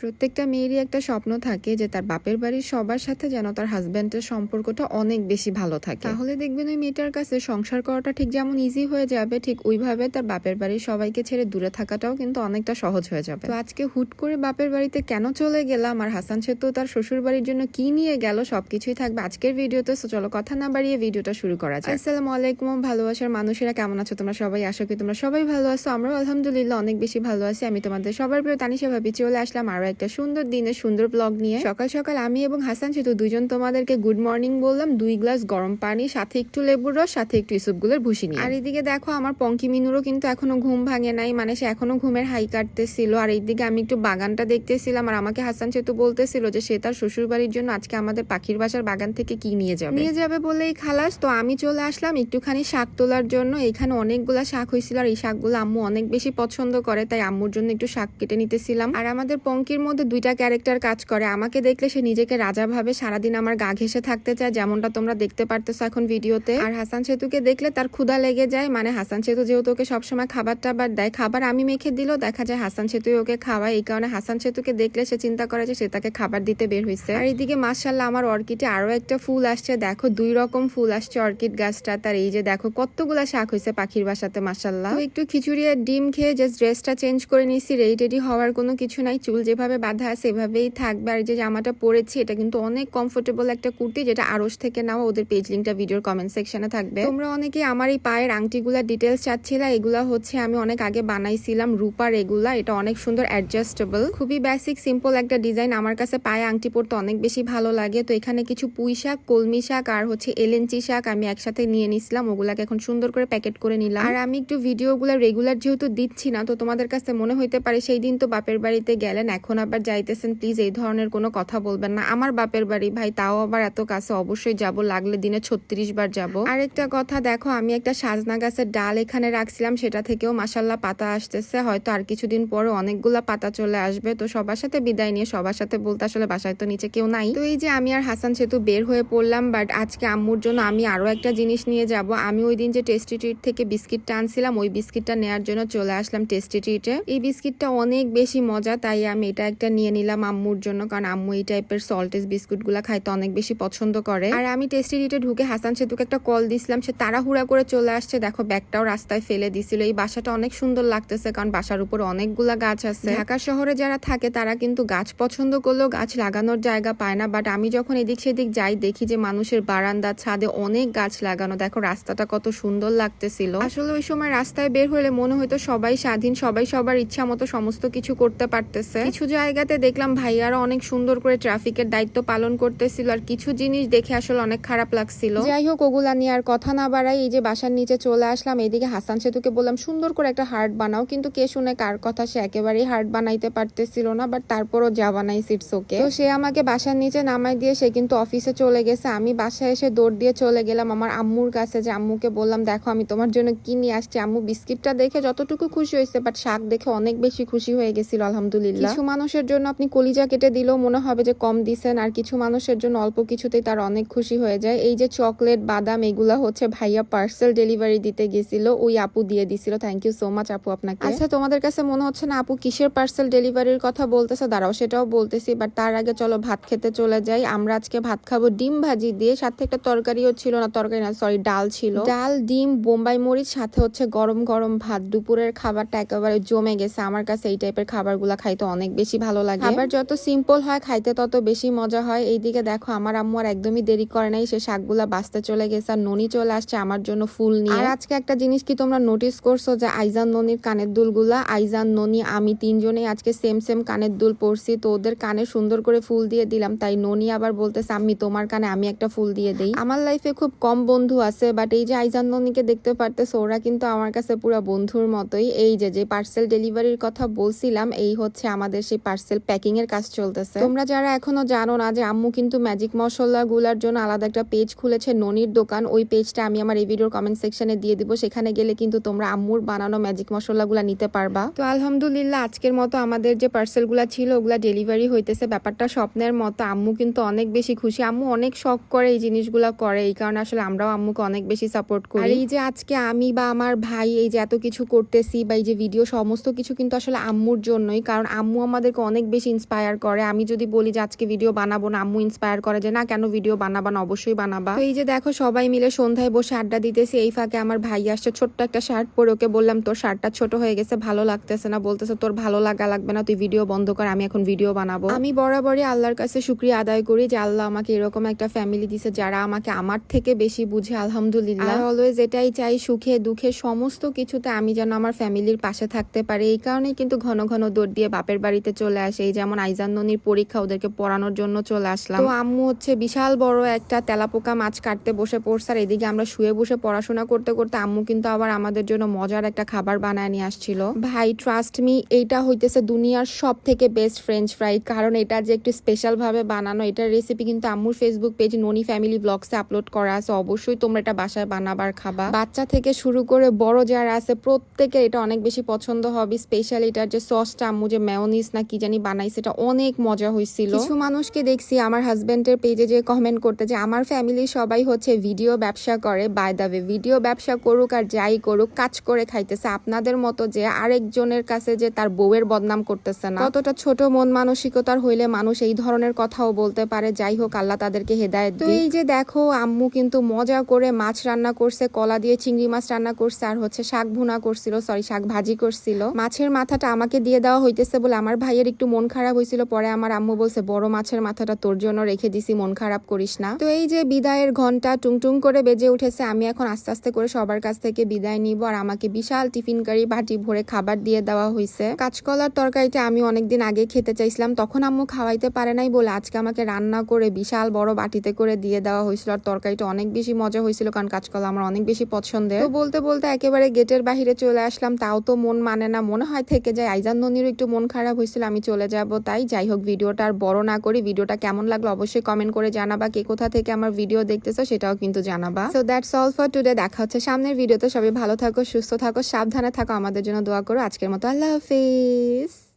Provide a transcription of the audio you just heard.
প্রত্যেকটা মেয়েরই একটা স্বপ্ন থাকে যে তার বাপের বাড়ির সবার সাথে যেন তার হাজব্যান্ডের সম্পর্কটা অনেক বেশি ভালো থাকে। তাহলে দেখবেন ওই মেয়েটার কাছে সংসার করাটা ঠিক যেমন ইজি হয়ে যাবে, ঠিক ওইভাবে তার বাপের বাড়ির সবাইকে ছেড়ে দূরে থাকাটাও কিন্তু অনেকটা সহজ হয়ে যাবে। তো আজকে হুট করে বাপের বাড়িতে কেন চলে গেলাম আর হাসান সেতু তার শ্বশুর বাড়ির জন্য কি নিয়ে গেল সবকিছুই থাকবে আজকের ভিডিওতে। চলো কথা না বাড়িয়ে ভিডিওটা শুরু করা যায় আসসালামু আলাইকুম, ভালোবাসার মানুষেরা কেমন আছো তোমরা সবাই? আশা করি তোমরা সবাই ভালো আছো। আমরাও আলহামদুলিল্লাহ অনেক বেশি ভালো আছি। আমি তোমাদের সবার প্রিয় তানিশা ভাবি। চলে আসলাম আরও একটা সুন্দর দিনের সুন্দর ব্লগ নিয়ে। সকাল সকাল আমি এবং হাসান সেতু দুইজন তোমাদেরকে গুড মর্নিং বললাম, দুই গ্লাস গরম পানি, সাথে একটু লেবুর রস, সাথে একটু ইসুপগুলোর ভুসি নিয়ে। আর এইদিকে দেখো আমার পঙ্কি মিনুরও কিন্তু এখনও ঘুম ভাঙে নাই মানে সে এখনও ঘুমের হাই কাটতেছিল। আর এইদিকে আমি একটু বাগানটা দেখতেছিলাম, আর আমাকে হাসান সেতু বলতেছিল যে সে তার শ্বশুর বাড়ির জন্য আজকে আমাদের পাখির বাসার বাগান থেকে কি নিয়ে যাবে। নিয়ে যাবে বলেই খালাস, তো আমি চলে আসলাম একটুখানি শাক তোলার জন্য। এখানে অনেকগুলা শাক হয়েছিল, আর এই শাকগুলো আম্মু অনেক বেশি পছন্দ করে, তাই আম্মুর জন্য একটু শাক কেটে নিতেছিলাম। আর আমাদের পঙ্কির মধ্যে দুইটা ক্যারেক্টার কাজ করে। আমাকে দেখলে সে নিজেকে রাজা ভাবে সারাদিন আমার গা ঘেসে থাকতে চায়, যেমনটা তোমরা দেখতে পারতেছো এখন ভিডিওতে। আর হাসান সেতুকে দেখলে তার ক্ষুধা লেগে যায়। মানে হাসান সেতু যেহেতু ওকে সবসময় খাবার টাবার দেয়, খাবার আমি মেখে দিলেও দেখা যায় হাসান সেতুই ওকে খাওয়ায়। এই কারণে হাসান সেতুকে দেখলে সে চিন্তা করে যে সে তাকে খাবার দিতে বের হয়েছে আর এইদিকে মার্শাল্লাহ আমার অর্কিডে আরও একটা ফুল আসছে। দেখো দুই রকম ফুল আসছে অর্কিড গাছটা, তার এই যে দেখো কতগুলা শাক হয়েছে পাখির বাসাতে মার্শাল্লাহ একটু খিচুড়ি আর ডিম খেয়ে জাস্ট ড্রেসটা চেঞ্জ করে নিয়েছি। রেডি টেডি হওয়ার কোনো কিছু নাই। চুল যেভাবে বাঁধা আছে এভাবেই থাকবে। আর যে জামাটা পরেছি, এটা কিন্তু অনেক কমফোর্টেবল একটা কুর্তি, যেটা আড়স থেকে নেওয়া ওদের পেজ লিঙ্কটা ভিডিওর কমেন্ট সেকশনে থাকবে। তোমরা অনেকে আমার এই পায়ের আংটিগুলা ডিটেলস চাচ্ছিলা, এগুলা হচ্ছে আমি অনেক আগে বানাইছিলাম রূপার এগুলা, এটা অনেক সুন্দর অ্যাডজাস্টেবল খুবই বেসিক সিম্পল একটা ডিজাইন আমার কাছে পায়ে আংটি পরতে অনেক বেশি ভালো লাগে। তো এখানে কিছু পুঁই শাক, কলমি শাক আর হচ্ছে এলেঞ্চি শাক আমি একসাথে নিয়ে নিছিলাম, ওগুলাকে এখন সুন্দর করে প্যাকেট করে নিলাম। আর আমি একটু ভিডিওগুলো রেগুলার যেহেতু দিচ্ছি না, তো তোমাদের কাছে মনে হইতে পারে সেই দিন তো বাপের বাড়িতে গেলেন, এখন আবার যাইতেছেন প্লিজ এই ধরনের কোনো কথা বলবেন না। আমার বাপের বাড়ি, ভাই, তাও আবার এত কাছে, অবশ্যই যাব, লাগলে দিনে ছত্রিশ বার যাব। আর একটা কথা, দেখো, আমি একটা সাজনা গাছের ডাল এখানে রাখছিলাম, সেটা থেকেও মাসাল্লাহ পাতা আসতেছে। হয়তো আর কিছুদিন পরে অনেকগুলা পাতা চলে আসবে। তো সবার সাথে বিদায় নিয়ে, সবার সাথে বলতে আসলে বাসায় তো নিচে কেউ নাই। তো এই যে আমি আর হাসান সেতু বের হয়ে পড়লাম বাট আজকে আম্মুর জন্য আমি আরও একটা জিনিস নিয়ে যাব। আমি ওই দিন যে টেস্টি ট্রিট থেকে বিস্কিটটা আনছিলাম, ওই বিস্কিটটা নেওয়ার জন্য চলে আসলাম টেস্টি ট্রিটে এই বিস্কিটটা অনেক বেশি মজা, তাই আমি এটা একটা নিয়ে নিলাম আম্মুর জন্য, কারণ আম্মু এই টাইপের সল্টেজ বিস্কুটগুলা খাইতে অনেক বেশি পছন্দ করে। আর আমি টেস্টি ট্রিটে ঢুকে হাসান সেতুকে একটা কল দিছিলাম, সে তাড়াহুড়া করে চলে আসছে। দেখো ব্যাগটাও রাস্তায় ফেলে দিছিল। এই বাসাটা অনেক সুন্দর লাগতেছে, কারণ বাসার উপর অনেকগুলা গাছ আছে। ঢাকা শহরে যারা থাকে, তারা কিন্তু গাছ পছন্দ করলেও গাছ লাগানোর জায়গা পায় না। বাট আমি যখন এদিক সেদিক যাই, দেখি যে মানুষের বারান্দা ছাদে অনেক গাছ লাগানো। দেখো, রাস্তাটা কত সুন্দর লাগতেছিল। আসলে ওই সময় রাস্তায় বের হলে মনে হইতো সবাই স্বাধীন, সবাই সবার ইচ্ছা মতো সমস্ত কিছু করতে পারতেছে। কিছু জায়গাতে দেখলাম ভাইয়ারা অনেক সুন্দর করে ট্রাফিকের দায়িত্ব পালন করতেছিল আর কিছু জিনিস দেখে আসলে অনেক খারাপ লাগছিল। যাই হোক ওগুলা নিয়ে আর কথা না বাড়াই এই যে বাসার নিচে চলে আসলাম এদিকে হাসান সেতুকে বললাম সুন্দর করে একটা হার্ট বানাও। কিন্তু কে শুনে কার কথা সে একেবারেই হার্ট বানাইতে পারতেছিল না বাট তারপরও যা বানাই সিটস ওকে। তো সে আমাকে বাসার নিচে নামাই দিয়ে সে কিন্তু অফিসে চলে গেছে। আমি বাসায় এসে দৌড় দিয়ে চলে গেলাম আমার আম্মুর কাছে যে আম্মুকে বললাম দেখো আমি তোমার জন্য কি নিয়ে আসছি? আম্মু বিস্কিটটা দেখে যতটুকু খুশি হয়েছে বাট শাক দেখে অনেক বেশি খুশি হয়ে গেছিল আলহামদুলিল্লাহ। কিছু মানুষের জন্য আপনি কলিজা কেটে দিলেও মনে হবে যে কম দিছেন আর কিছু মানুষের জন্য অল্প কিছুতেই তার অনেক খুশি হয়ে যায়। এই যে চকলেট বাদাম এগুলা হচ্ছে ভাইয়া পার্সেল ডেলিভারি দিতে গেছিল ওই আপু দিয়ে দিছিল। থ্যাংক ইউ সো মাচ আপু আপনাকে। আচ্ছা তোমাদের কাছে মনে হচ্ছে না আপু কিসের পার্সেল ডেলিভারির কথা বলতেছে? দাঁড়াও সেটাও বলতেছি বাট তার আগে চলো ভাত খেতে চলে যাই। আমরা আজকে ভাত খাব ডিম ভাজি দিয়ে সাথে একটা তরকারিও ছিল না তরকারি না সরি ডাল ছিল। ডাল ডিম বোম্বাই মরিচ সাথে হচ্ছে গরম গরম ভাত। দুপুরের খাবারটা একেবারে জমে গেছে। আমার কাছে এই টাইপের খাবারগুলো খাইতে অনেক বেশি ভালো লাগে। খাবার যত সিম্পল হয় খাইতে তত বেশি মজা হয়। এইদিকে দেখো আমার আম্মু আর একদমই দেরি করে নাই। সে শাকগুলা বাঁচতে চলে গেছে আর ননি চলে আসছে আমার জন্য ফুল নিয়ে। আর আজকে একটা জিনিস কি তোমরা নোটিস করছ যে আইজান ননির কানের দুলগুলা আইজান ননি আমি তিনজনেই আজকে সেম সেম কানের দুল পরছি। তো ওদের কানে সুন্দর করে ফুল দিয়ে দিলাম। তাই ননি আবার বলতেছে আমি তোমার কানে আমি একটা ফুল দিয়ে দেই। আমার লাইফে খুব কম বন্ধু আছে বাট এই যে আইজান ননিকে দেখতে পারতেছো ওরা কিন্তু আমার কাছে পুরো বন্ধুর মতোই। এই যে যে পার্সেল ডেলিভারির কথা বলছিলাম এই হচ্ছে আমাদের সেই পার্সেল প্যাকিং এর কাজ চলতেছে। তোমরা যারা এখনও জানো না যে আম্মু কিন্তু ম্যাজিক মশলা গুলার জন্য আলাদা একটা পেজ খুলেছে, ননির দোকান। ওই পেজটা আমি আমার এই ভিডিওর কমেন্ট সেকশনে দিয়ে দিব। সেখানে গেলে কিন্তু তোমরা আম্মুর বানানো ম্যাজিক মশলাগুলা নিতে পারবা। তো আলহামদুলিল্লাহ, আজকের মতো আমাদের যে পার্সেলগুলা ছিল, ওগুলা ডেলিভারি হইতেছে। ব্যাপারটা স্বপ্নের মতো। আম্মু কিন্তু অনেক বেশি খুশি। আম্মু অনেক শখ করে এই জিনিসগুলা করে। এই কারণে আসলে আমরাও আম্মুকে অনেক বেশি সাপোর্ট করি। আর এই যে আজকে আমি বা আমার ভাই এই যে এত কিছু করতেছি বা এই যে ভিডিও সমস্ত কিছু কিন্তু আসলে আম্মুর জন্যই। কারণ আম্মু আমাদের আমাদেরকে অনেক বেশি ইন্সপায়ার করে। আমি যদি বলি যে, আজকে ভিডিও বানাবো না, আম্মু ইন্সপায়ার করে যে, না, কেন ভিডিও বানাবা না? অবশ্যই বানাবা। এই যে দেখো, সবাই মিলে সন্ধ্যায় বসে আড্ডা দিতেছি। এই ফাঁকে আমার ভাই আসছে, ছোট্ট একটা শার্ট পরে ওকে বললাম, তোর শার্টটা ছোট হয়ে গেছে, ভালো লাগতেছে না। বলতেছে, তোর ভালো লাগা লাগবে না, তুই ভিডিও বন্ধ কর, আমি এখন ভিডিও বানাবো। আমি বরাবরই আল্লাহর কাছে শুক্রিয়া আদায় করি যে, আল্লাহ আমাকে এরকম একটা ফ্যামিলি দিছে যারা আমাকে আমার থেকে বেশি বুঝে, আলহামদুলিল্লাহ। অলওয়েজ এটাই চাই, সুখে, দুঃখে, সমস্ত কিছুতে আমি যেন আমার ফ্যামিলির পাশে থাকতে পারি। এই কারণেই কিন্তু ঘন ঘন দৌড় দিয়ে বাপের বাড়িতে চলে আসে। এই যেমন আইজান ননির পরীক্ষা ওদেরকে পড়ানোর জন্য চলে আসলাম। তো আম্মু হচ্ছে বিশাল বড় একটা তেলাপোকা মাছ কাটতে বসে পড়ছে। আর এদিকে আমরা শুয়ে বসে পড়াশোনা করতে করতে আম্মু কিন্তু আবার আমাদের জন্য মজার একটা খাবার বানায় নিয়ে আসছিল। ভাই ট্রাস্ট মি এইটা হইতেছে দুনিয়ার সব থেকে বেস্ট ফ্রেঞ্চ ফ্রাই কারণ এটা যে একটু স্পেশাল ভাবে বানানো এটার রেসিপি কিন্তু আম্মুর ফেসবুক পেজ ননি ফ্যামিলি ব্লগসে আপলোড করা আছে। অবশ্যই তোমরা এটা বাসায় বানাবার খাবা। বাচ্চা থেকে শুরু করে বড় যারা আছে, প্রত্যেকের এটা অনেক বেশি পছন্দ হবে। স্পেশাল এটার যে সসটা আম্মু, যে মেয়নিস না কি জানি বানাইছে এটা অনেক মজা হয়েছিল কিছু মানুষকে দেখছি আমার হাজবেন্ডের পেজে যে কমেন্ট করতে যে আমার ফ্যামিলি সবাই হচ্ছে ভিডিও ব্যবসা করে বাই দা ওয়ে ভিডিও ব্যবসা করুক আর যাই করুক কাজ করে খাইতেছে। আপনাদের মতো যে আরেকজনের কাছে যে তার বউয়ের বদনাম করতেছে না। কতটা ছোট মন মানসিকতার হইলে মানুষ এই ধরনের কথাও বলতে পারে। যাই হোক আল্লাহ তাদেরকে হেদায়ত তো এই যে দেখো আম্মু কিন্তু মজা করে মাছ রান্না করছে কলা দিয়ে চিংড়ি মাছ রান্না করছে আর হচ্ছে শাক ভুনা করছিল সরি শাক ভাজি করছিল। মাছের মাথাটা আমাকে দিয়ে দেওয়া হইতেছে বলে আমার ভাইয়ের একটু মন খারাপ হয়েছিল, পরে আমার আম্মু বলছে, বড় মাছের মাথাটা তোর জন্য রেখে দিছি, মন খারাপ করিস না। তো এই যে বিদায়ের ঘণ্টা টুংটুং করে বেজে উঠেছে, আমি এখন আস্তে আস্তে করে সবার কাছ থেকে বিদায় নিব, আর আমাকে বিশাল টিফিন কারি বাটি ভরে খাবার দিয়ে দেওয়া হয়েছে। কাঁচকলার তরকারিটা আমি অনেকদিন আগে খেতে চাইছিলাম, তখন আম্মু খাওয়াইতে পারে নাই বলে আজকে আমাকে রান্না করে বিশাল বড় বাটিতে করে দিয়ে দেওয়া হয়েছিল, আর তরকারিটা অনেক বেশি মজা হয়েছিল, কারণ কাঁচকলা আমার অনেক বেশি পছন্দের। তো বলতে বলতে একেবারে গেটের বাহিরে চলে আসলাম, তাও তো মন মানে না, মনে হয় থেকে যায়, আইজান ননিরও একটু মন খারাপ হয়েছিল আমি চলে যাব, তাই যাই হোক ভিডিওটা আর বড় না করি ভিডিওটা কেমন লাগল অবশ্যই কমেন্ট করে জানাবা, কে কোথা থেকে আমার ভিডিও দেখতেছো সেটাও কিন্তু জানাবা। So that's all for today দেখা হচ্ছে সামনের ভিডিওতে সবাই ভালো থাকো, সুস্থ থাকো, সাবধানে থাকো, আমাদের জন্য দোয়া করো। আজকের মতো আল্লাহ হাফিজ।